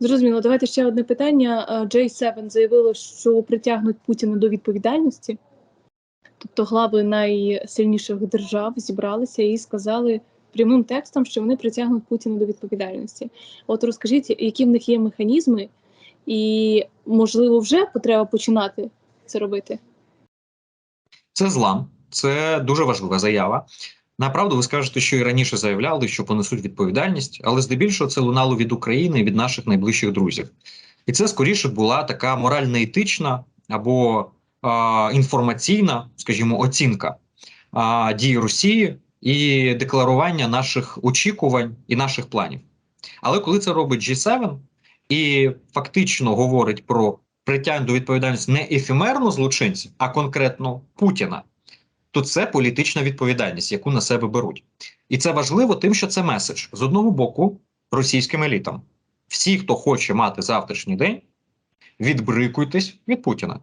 Зрозуміло, давайте ще одне питання. Е, J7 заявило, що притягнуть Путіна до відповідальності. Тобто глави найсильніших держав зібралися і сказали прямим текстом, що вони притягнуть Путіна до відповідальності. От розкажіть, які в них є механізми, і можливо вже потреба починати це робити? Це злам, це дуже важлива заява. Направду, ви скажете, що і раніше заявляли, що понесуть відповідальність, але здебільшого це лунало від України і від наших найближчих друзів. І це скоріше була така морально-етична або а, інформаційна, скажімо, оцінка а, дій Росії і декларування наших очікувань і наших планів. Але коли це робить G7 і фактично говорить про притягнення до відповідальності не ефемерно злочинців, а конкретно Путіна, то це політична відповідальність, яку на себе беруть. І це важливо тим, що це меседж з одного боку російським елітам. Всі, хто хоче мати завтрашній день, відбрикуйтесь від Путіна.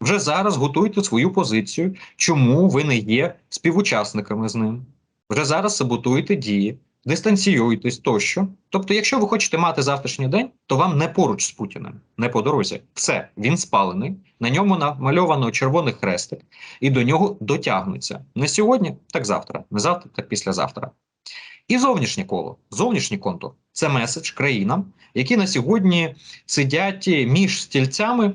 Вже зараз готуйте свою позицію, чому ви не є співучасниками з ним. Вже зараз саботуєте дії, дистанціюєтесь тощо. Тобто, якщо ви хочете мати завтрашній день, то вам не поруч з Путіним, не по дорозі. Все, він спалений, на ньому намальовано червоний хрестик, і до нього дотягнуться не сьогодні, так завтра, не завтра, так післязавтра. І зовнішнє коло, зовнішній контур це меседж країнам, які на сьогодні сидять між стільцями.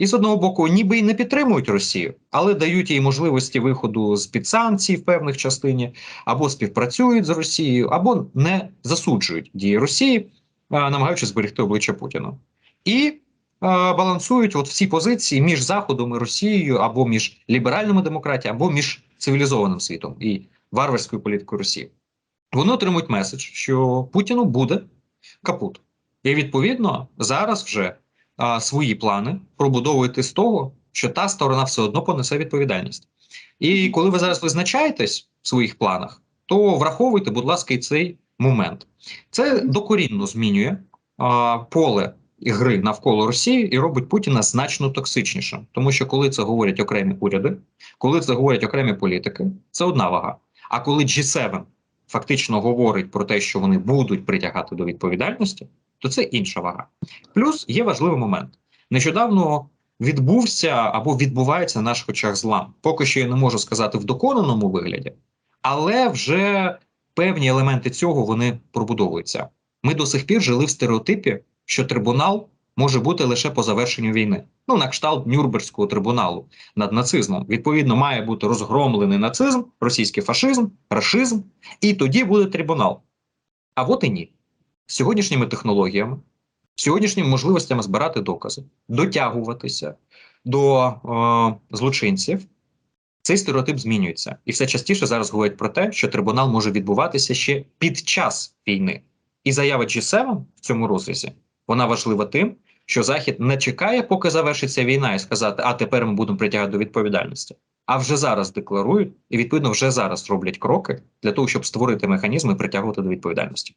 І з одного боку, ніби і не підтримують Росію, але дають їй можливості виходу з під санкцій в певних частині, або співпрацюють з Росією, або не засуджують дії Росії, а, намагаючись зберегти обличчя Путіну. І а, балансують от всі позиції між Заходом і Росією, або між ліберальними демократіями, або між цивілізованим світом і варварською політикою Росії. Вони отримують меседж, що Путіну буде капут. І відповідно зараз вже а, свої плани пробудовуєте з того, що та сторона все одно понесе відповідальність. І коли ви зараз визначаєтесь в своїх планах, то враховуйте, будь ласка, і цей момент. Це докорінно змінює а, поле гри навколо Росії і робить Путіна значно токсичнішим. Тому що коли це говорять окремі уряди, коли це говорять окремі політики, це одна вага. А коли G7 фактично говорить про те, що вони будуть притягати до відповідальності, то це інша вага. Плюс є важливий момент. Нещодавно відбувся або відбувається на наших очах злам. Поки що я не можу сказати в доконаному вигляді, але вже певні елементи цього вони пробудовуються. Ми до сих пір жили в стереотипі, що трибунал може бути лише по завершенню війни. Ну, на кшталт Нюрнберзького трибуналу над нацизмом. Відповідно, має бути розгромлений нацизм, російський фашизм, рашизм, і тоді буде трибунал. А от і ні. Сьогоднішніми технологіями, сьогоднішніми можливостями збирати докази, дотягуватися до е, злочинців, цей стереотип змінюється. І все частіше зараз говорять про те, що трибунал може відбуватися ще під час війни. І заява G7 в цьому розрізі вона важлива тим, що Захід не чекає, поки завершиться війна, і сказати, а тепер ми будемо притягати до відповідальності. А вже зараз декларують і відповідно вже зараз роблять кроки для того, щоб створити механізми і притягувати до відповідальності.